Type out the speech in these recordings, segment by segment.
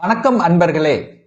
வணக்கம் அன்பர்களே.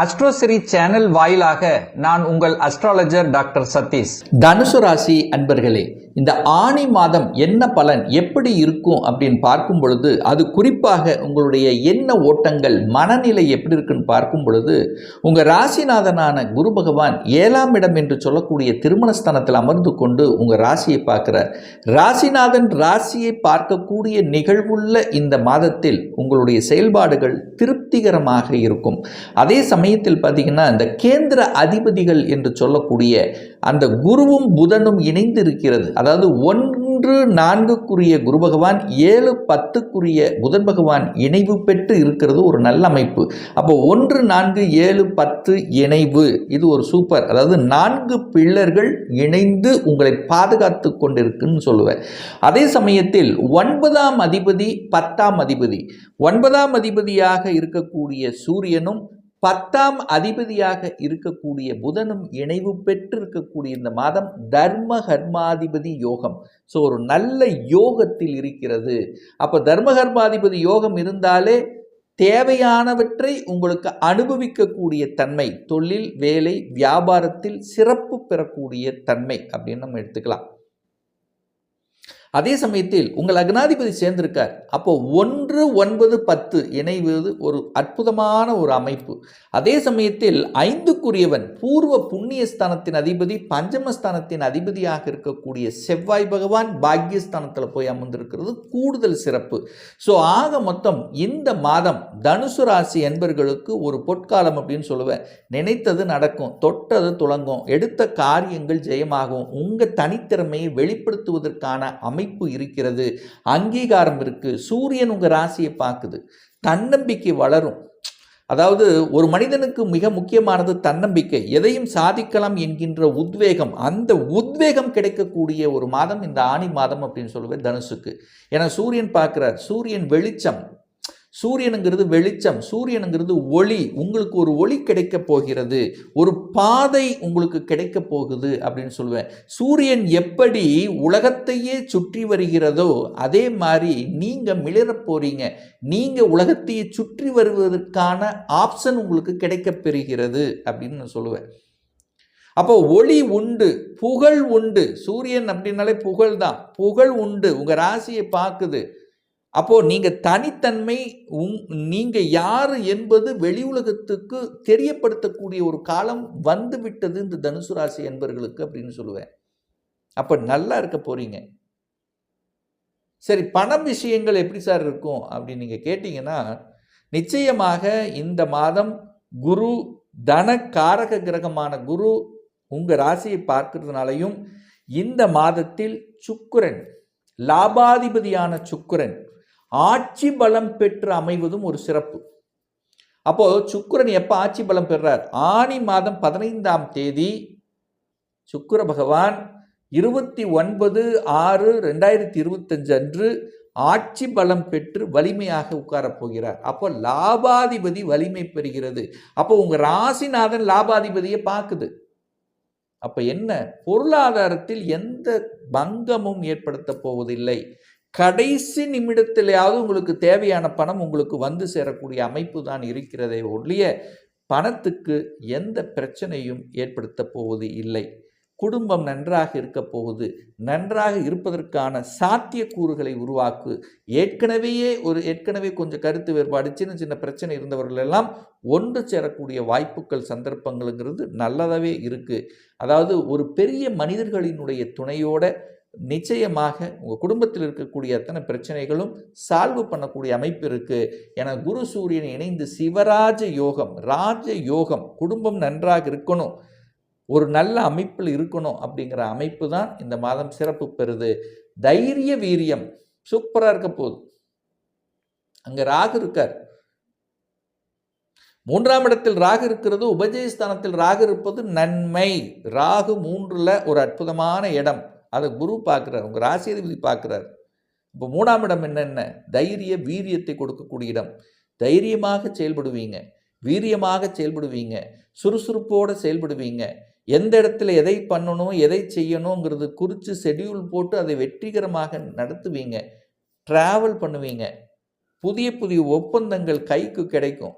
அஸ்ட்ரோசிரி சேனல் வாயிலாக நான் உங்கள் அஸ்ட்ராலஜர் டாக்டர் சதீஷ். தனுசு ராசி அன்பர்களே இந்த ஆணி மாதம் என்ன பலன் எப்படி இருக்கும் அப்படின்னு பார்க்கும் பொழுது அது குறிப்பாக உங்களுடைய எண்ண ஓட்டங்கள் மனநிலை எப்படி இருக்குன்னு பார்க்கும் பொழுது உங்கள் ராசிநாதனான குரு பகவான் ஏழாம் இடம் என்று சொல்லக்கூடிய திருமணஸ்தானத்தில் அமர்ந்து கொண்டு உங்கள் ராசியை பார்க்கிறார். ராசிநாதன் ராசியை பார்க்கக்கூடிய நிகழ்வுள்ள இந்த மாதத்தில் உங்களுடைய செயல்பாடுகள் திருப்திகரமாக இருக்கும். அதே சமயம் சமயத்தில் பார்த்தீங்கன்னா இந்த கேந்திர அதிபதிகள் என்று சொல்லக்கூடிய அந்த குருவும் புதனும் இணைந்து இருக்கிறது அதாவது ஒன்று நான்குக்குரிய குரு பகவான் ஏழு பத்துக்குரிய புதன் பகவான் இணைவு பெற்று இருக்கிறது ஒரு நல்ல அமைப்பு. அப்போ ஒன்று நான்கு ஏழு பத்து இணைவு இது ஒரு சூப்பர். அதாவது நான்கு பிள்ளர்கள் இணைந்து உங்களை பாதுகாத்து கொண்டிருக்குன்னு சொல்லுவேன். அதே சமயத்தில் ஒன்பதாம் அதிபதி பத்தாம் அதிபதி. ஒன்பதாம் அதிபதியாக இருக்கக்கூடிய சூரியனும் பத்தாம் அதிபதியாக இருக்கக்கூடிய புதனும் இணைவு பெற்று இருக்கக்கூடிய இந்த மாதம் தர்ம கர்மாதிபதி யோகம். ஸோ ஒரு நல்ல யோகத்தில் இருக்கிறது. அப்போ தர்ம கர்மாதிபதி யோகம் இருந்தாலே தேவையானவற்றை உங்களுக்கு அனுபவிக்கக்கூடிய தன்மை தொழில் வேலை வியாபாரத்தில் சிறப்பு பெறக்கூடிய தன்மை அப்படின்னு நம்ம எடுத்துக்கலாம். அதே சமயத்தில் உங்கள் அக்னாதிபதி சேர்ந்திருக்கார். அப்போ ஒன்று ஒன்பது பத்து இணைவது ஒரு அற்புதமான ஒரு அமைப்பு. அதே சமயத்தில் ஐந்துக்குரியவன் பூர்வ புண்ணியஸ்தானத்தின் அதிபதி பஞ்சமஸ்தானத்தின் அதிபதியாக இருக்கக்கூடிய செவ்வாய் பகவான் பாக்யஸ்தானத்தில் போய் அமர்ந்திருக்கிறது. கூடுதல் சிறப்பு. ஸோ ஆக மொத்தம் இந்த மாதம் தனுசு ராசி என்பர்களுக்கு ஒரு பொற்காலம் அப்படின்னு சொல்லுவேன். நினைத்தது நடக்கும் தொட்டது துளங்கும் எடுத்த காரியங்கள் ஜெயமாகும். உங்கள் தனித்திறமையை வெளிப்படுத்துவதற்கான அமைப்பு இருக்கிறது. அங்கீகாரம் இருக்கு. சூரியன் உங்கள் ராசியை பார்க்குது. தன்னம்பிக்கை வளரும். அதாவது ஒரு மனிதனுக்கு மிக முக்கியமானது தன்னம்பிக்கை. எதையும் சாதிக்கலாம் என்கின்ற உத்வேகம் அந்த உத்வேகம் கிடைக்கக்கூடிய ஒரு மாதம் இந்த ஆணி மாதம் அப்படின்னு சொல்லுவேன் தனுசுக்கு. ஏன்னா சூரியன் பார்க்குறார். சூரியன் வெளிச்சம். சூரியனுங்கிறது வெளிச்சம் சூரியனுங்கிறது ஒளி. உங்களுக்கு ஒரு ஒளி கிடைக்க போகிறது. ஒரு பாதை உங்களுக்கு கிடைக்க போகுது அப்படின்னு சொல்லுவேன். சூரியன் எப்படி உலகத்தையே சுற்றி வருகிறதோ அதே மாதிரி நீங்கள் மிளிரப் போகிறீங்க நீங்கள் உலகத்தையே சுற்றி வருவதற்கான ஆப்ஷன் உங்களுக்கு கிடைக்க பெறுகிறது அப்படின்னு நான் சொல்லுவேன். அப்போ ஒளி உண்டு புகழ் உண்டு. சூரியன் அப்படின்னாலே புகழ் தான். புகழ் உண்டு. உங்கள் ராசியை பார்க்குது. அப்போது நீங்கள் தனித்தன்மை உங் நீங்கள் யார் என்பது வெளி உலகத்துக்கு தெரியப்படுத்தக்கூடிய ஒரு காலம் வந்து விட்டது இந்த தனுசு ராசி என்பர்களுக்கு அப்படின்னு சொல்லுவேன். அப்போ நல்லா இருக்க போகிறீங்க சரி பணம் விஷயங்கள் எப்படி சார் இருக்கும் அப்படின்னு நீங்கள் கேட்டிங்கன்னா நிச்சயமாக இந்த மாதம் குரு தன காரக கிரகமான குரு உங்கள் ராசியை பார்க்கறதுனாலையும் இந்த மாதத்தில் சுக்குரன் லாபாதிபதியான சுக்குரன் ஆட்சி பலம் பெற்று அமைவதும் ஒரு சிறப்பு. அப்போ சுக்கிரன் எப்போ ஆட்சி பலம் பெறார்? ஆணி மாதம் பதினைந்தாம் தேதி சுக்கிர பகவான் இருபத்தி ஒன்பது ஆறு ரெண்டாயிரத்தி இருபத்தஞ்சு அன்று ஆட்சி பலம் பெற்று வலிமையாக உட்காரப் போகிறார். அப்போ லாபாதிபதி வலிமை பெறுகிறது. அப்போ உங்க ராசிநாதன் லாபாதிபதியை பார்க்குது. அப்போ என்ன? பொருளாதாரத்தில் எந்த பங்கமும் ஏற்படுத்த போவதில்லை. கடைசி நிமிடத்திலேயாவது உங்களுக்கு தேவையான பணம் உங்களுக்கு வந்து சேரக்கூடிய அமைப்பு தான் இருக்கிறதே ஒழிய பணத்துக்கு எந்த பிரச்சனையும் ஏற்படுத்த போவது இல்லை. குடும்பம் நன்றாக இருக்க போகுது. நன்றாக இருப்பதற்கான சாத்தியக்கூறுகளை உருவாக்கு. ஏற்கனவே ஒரு ஏற்கனவே கொஞ்சம் கருத்து வேறுபாடு சின்ன சின்ன பிரச்சனை இருந்தவர்கள் எல்லாம் ஒன்று சேரக்கூடிய வாய்ப்புகள் சந்தர்ப்பங்கள்ங்கிறது நல்லதாகவே இருக்குது அதாவது ஒரு பெரிய மனிதர்களினுடைய துணையோட நிச்சயமாக உங்கள் குடும்பத்தில் இருக்கக்கூடிய அத்தனை பிரச்சனைகளும் சால்வ் பண்ணக்கூடிய அமைப்பு இருக்குது என குரு சூரியன் இணைந்து சிவராஜ யோகம் ராஜ யோகம் குடும்பம் நன்றாக இருக்கணும். ஒரு நல்ல அமைப்பில் இருக்கணும் அப்படிங்கிற அமைப்பு தான் இந்த மாதம் சிறப்பு பெறுது. தைரிய வீரியம் சூப்பராக இருக்க போகுது. அங்கே ராகு இருக்கார். மூன்றாம் இடத்தில் ராகு இருக்கிறது உபஜயஸ்தானத்தில் ராகு இருப்பது நன்மை. ராகு மூன்றில் ஒரு அற்புதமான இடம். அதை குரு பார்க்குறார் உங்கள் ராசியதிபதி பார்க்குறார். இப்போ மூணாம் இடம் என்னென்ன தைரிய வீரியத்தை கொடுக்கக்கூடிய இடம். தைரியமாக செயல்படுவீங்க. வீரியமாக செயல்படுவீங்க. சுறுசுறுப்போடு செயல்படுவீங்க. எந்த இடத்துல எதை பண்ணணும் எதை செய்யணுங்கிறது குறித்து ஷெட்யூல் போட்டு அதை வெற்றிகரமாக நடத்துவீங்க. ட்ராவல் பண்ணுவீங்க. புதிய புதிய ஒப்பந்தங்கள் கைக்கு கிடைக்கும்.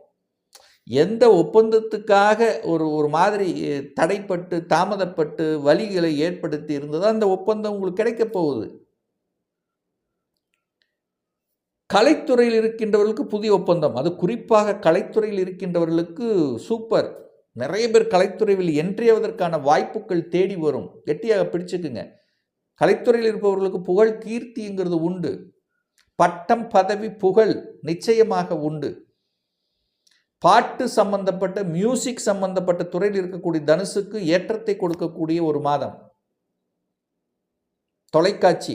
எந்த ஒப்பந்தத்துக்காக ஒரு ஒரு மாதிரி தடைப்பட்டு தாமதப்பட்டு வழிகளை ஏற்படுத்தி இருந்ததோ அந்த ஒப்பந்தம் உங்களுக்கு கிடைக்க போகுது. கலைத்துறையில் இருக்கின்றவர்களுக்கு புதிய ஒப்பந்தம். அது குறிப்பாக கலைத்துறையில் இருக்கின்றவர்களுக்கு சூப்பர். நிறைய பேர் கலைத்துறையில் என்றியவதற்கான வாய்ப்புகள் தேடி வரும். கெட்டியாக பிடிச்சுக்குங்க. கலைத்துறையில் இருப்பவர்களுக்கு புகழ் கீர்த்திங்கிறது உண்டு. பட்டம் பதவி புகழ் நிச்சயமாக உண்டு. பாட்டு சம்பந்தப்பட்ட மியூசிக் சம்பந்தப்பட்ட துறையில் இருக்கக்கூடிய தனுசுக்கு ஏற்றத்தை கொடுக்கக்கூடிய ஒரு மாதம். தொலைக்காட்சி.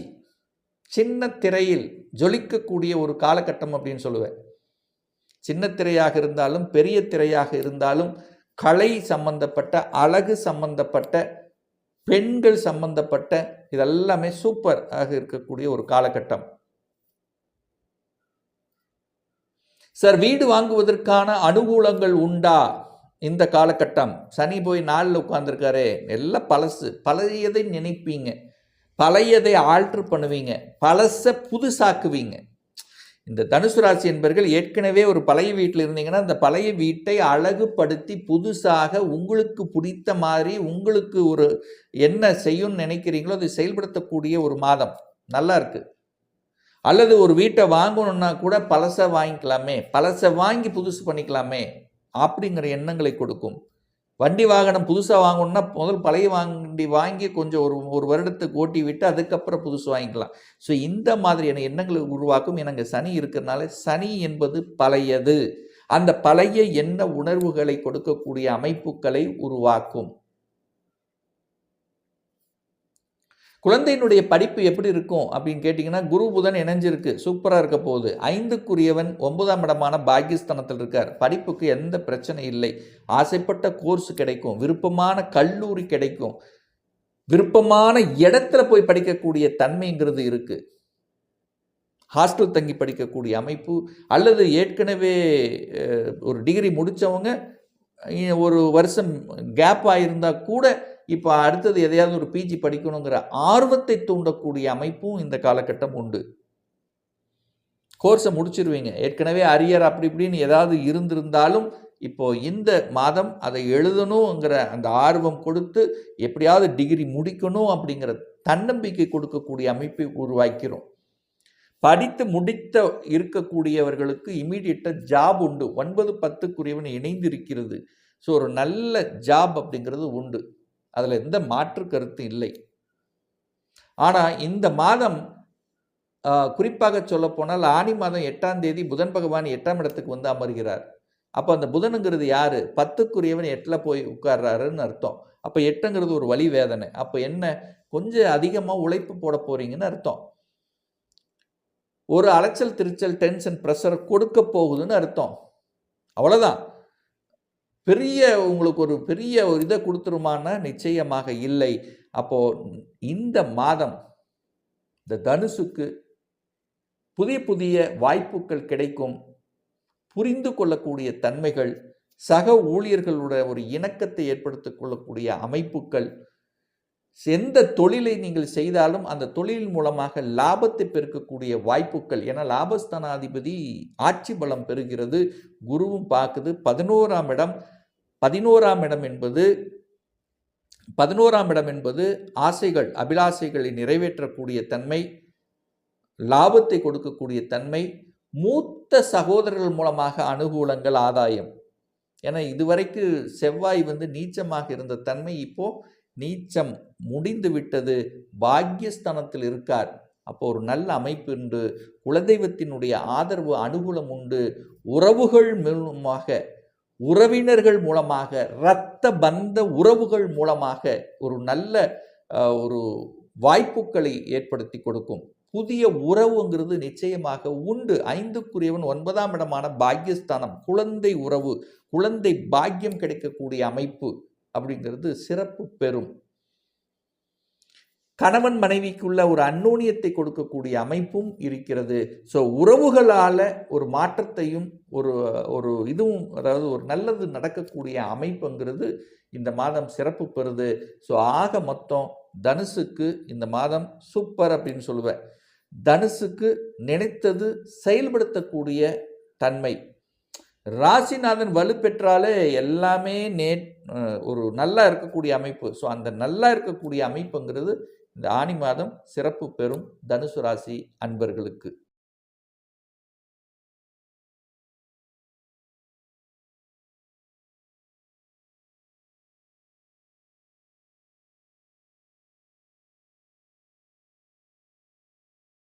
சின்ன திரையில் ஜொலிக்கக்கூடிய ஒரு காலகட்டம் அப்படின்னு சொல்லுவேன். சின்ன திரையாக இருந்தாலும் பெரிய திரையாக இருந்தாலும் கலை சம்பந்தப்பட்ட அழகு சம்பந்தப்பட்ட பெண்கள் சம்பந்தப்பட்ட இதெல்லாமே சூப்பர் ஆக இருக்கக்கூடிய ஒரு காலகட்டம். சார் வீடு வாங்குவதற்கான அனுகூலங்கள் உண்டா? இந்த காலகட்டம். சனி போய் நாளில் உட்காந்துருக்காரு எல்லாம் பழசு. பழையதை நினைப்பீங்க. பழையதை ஆல்ட்ரு பண்ணுவீங்க. பழசை புதுசாக்குவீங்க. இந்த தனுசு ராசி என்பர்கள் ஏற்கனவே ஒரு பழைய வீட்டில் இருந்தீங்கன்னா அந்த பழைய வீட்டை அழகுபடுத்தி புதுசாக உங்களுக்கு பிடித்த மாதிரி உங்களுக்கு ஒரு என்ன செய்யும்னு நினைக்கிறீங்களோ அதை செயல்படுத்தக்கூடிய ஒரு மாதம். நல்லா இருக்குது அல்லது ஒரு வீட்டை வாங்கணும்னா கூட பழசை வாங்கிக்கலாமே பழசை வாங்கி புதுசு பண்ணிக்கலாமே அப்படிங்கிற எண்ணங்களை கொடுக்கும். வண்டி வாகனம் புதுசாக வாங்கணும்னா முதல் பழைய வண்டி வாங்கி கொஞ்சம் ஒரு ஒரு வருடத்துக்கு ஓட்டி விட்டு அதுக்கப்புறம் புதுசு வாங்கிக்கலாம். ஸோ இந்த மாதிரியான எண்ணங்களை உருவாக்கும். எனக்கு சனி இருக்கிறனால சனி என்பது பழையது. அந்த பழைய எண்ண உணர்வுகளை கொடுக்கக்கூடிய அமைப்புகளை உருவாக்கும். குழந்தையினுடைய படிப்பு எப்படி இருக்கும் அப்படின்னு கேட்டிங்கன்னா குரு புதன் இணைஞ்சிருக்கு சூப்பராக இருக்க போகுது. ஐந்துக்குரியவன் ஒன்பதாம் இடமான பாகிஸ்தானத்தில் இருக்கார். படிப்புக்கு எந்த பிரச்சனை இல்லை. ஆசைப்பட்ட கோர்ஸ் கிடைக்கும். விருப்பமான கல்லூரி கிடைக்கும். விருப்பமான இடத்துல போய் படிக்கக்கூடிய தன்மைங்கிறது இருக்குது ஹாஸ்டல் தங்கி படிக்கக்கூடிய அமைப்பு அல்லது ஏற்கனவே ஒரு டிகிரி முடித்தவங்க ஒரு வருஷம் கேப் ஆகியிருந்தால் கூட இப்போ அடுத்தது எதையாவது ஒரு பிஜி படிக்கணுங்கிற ஆர்வத்தை தூண்டக்கூடிய அமைப்பும் இந்த காலகட்டம் உண்டு. கோர்ஸை முடிச்சிருவீங்க. ஏற்கனவே அரியர் அப்படி இப்படின்னு ஏதாவது இருந்திருந்தாலும் இப்போ இந்த மாதம் அதை எழுதணுங்கிற அந்த ஆர்வம் கொடுத்து எப்படியாவது டிகிரி முடிக்கணும் அப்படிங்கிற தன்னம்பிக்கை கொடுக்கக்கூடிய அமைப்பை உருவாக்கிறோம். படித்து முடித்த இருக்கக்கூடியவர்களுக்கு இமீடியட்டாக ஜாப் உண்டு. ஒன்பது பத்துக்குரியவன் இணைந்து இருக்கிறது ஸோ ஒரு நல்ல ஜாப் அப்படிங்கிறது உண்டு. அதில் எந்த மாற்று கருத்து இல்லை. ஆனால் இந்த மாதம் குறிப்பாக சொல்லப்போனால் ஆனி மாதம் எட்டாம் தேதி புதன் பகவான் எட்டாம் இடத்துக்கு வந்து அமர்கிறார். அப்போ அந்த புதனுங்கிறது யார்? பத்துக்குரியவன் எட்டில் போய் உட்கார்றாருன்னு அர்த்தம். அப்போ எட்டுங்கிறது ஒரு வழி வேதனை. அப்போ என்ன? கொஞ்சம் அதிகமாக உழைப்பு போட போகிறீங்கன்னு அர்த்தம். ஒரு அலைச்சல் திருச்சல் டென்ஷன் ப்ரெஷர் கொடுக்க போகுதுன்னு அர்த்தம். அவ்வளோதான் பெரிய உங்களுக்கு ஒரு பெரிய ஒரு இதை கொடுத்துருமான்னா நிச்சயமாக இல்லை. அப்போது இந்த மாதம் இந்த தனுசுக்கு புதிய புதிய வாய்ப்புகள் கிடைக்கும். புரிந்து கொள்ளக்கூடிய தன்மைகள் சக ஊழியர்களுடைய ஒரு இணக்கத்தை ஏற்படுத்திக் கொள்ளக்கூடிய அமைப்புகள் எந்த தொழிலை நீங்கள் செய்தாலும் அந்த தொழில் மூலமாக லாபத்தை பெருக்கக்கூடிய வாய்ப்புகள். ஏன்னா லாபஸ்தானாதிபதி ஆட்சி பலம் பெறுகிறது. குருவும் பார்க்குது. பதினோராம் இடம். பதினோராம் இடம் என்பது பதினோராம் இடம் என்பது ஆசைகள் அபிலாசைகளை நிறைவேற்றக்கூடிய தன்மை லாபத்தை கொடுக்கக்கூடிய தன்மை மூத்த சகோதரர்கள் மூலமாக அனுகூலங்கள் ஆதாயம். ஏன்னா இதுவரைக்கு செவ்வாய் வந்து நீச்சமாக இருந்த தன்மை இப்போது நீச்சம் முடிந்து விட்டது. பாக்யஸ்தானத்தில் இருக்கார். அப்போ ஒரு நல்ல அமைப்பு உண்டு. குலதெய்வத்தினுடைய ஆதரவு அனுகூலம் உண்டு. உறவுகள் மூலமாக உறவினர்கள் மூலமாக இரத்த பந்த உறவுகள் மூலமாக ஒரு நல்ல ஒரு வாய்ப்புகளை ஏற்படுத்தி கொடுக்கும். புதிய உறவுங்கிறது நிச்சயமாக உண்டு. ஐந்துக்குரியவன் ஒன்பதாம் இடமான பாக்யஸ்தானம் குழந்தை உறவு குழந்தை பாக்கியம் கிடைக்கக்கூடிய அமைப்பு. அப்படிங்கிறது சிறப்பு பெறும். கணவன் மனைவிக்குள்ள ஒரு அந்நோனியத்தை கொடுக்கக்கூடிய அமைப்பும் இருக்கிறது. ஸோ உறவுகளால் ஒரு மாற்றத்தையும் ஒரு ஒரு இதுவும் அதாவது ஒரு நல்லது நடக்கக்கூடிய அமைப்புங்கிறது இந்த மாதம் சிறப்பு பெறுது. ஸோ ஆக மொத்தம் தனுசுக்கு இந்த மாதம் சூப்பர் அப்படின்னு சொல்லுவேன் தனுசுக்கு நினைத்தது செயல்படுத்தக்கூடிய தன்மை. ராசிநாதன் வலுப்பெற்றாலே எல்லாமே நேற்று ஒரு நல்லா இருக்கக்கூடிய அமைப்பு. ஸோ அந்த நல்லா இருக்கக்கூடிய அமைப்புங்கிறது இந்த ஆனி மாதம் சிறப்பு பெறும் தனுசு ராசி அன்பர்களுக்கு.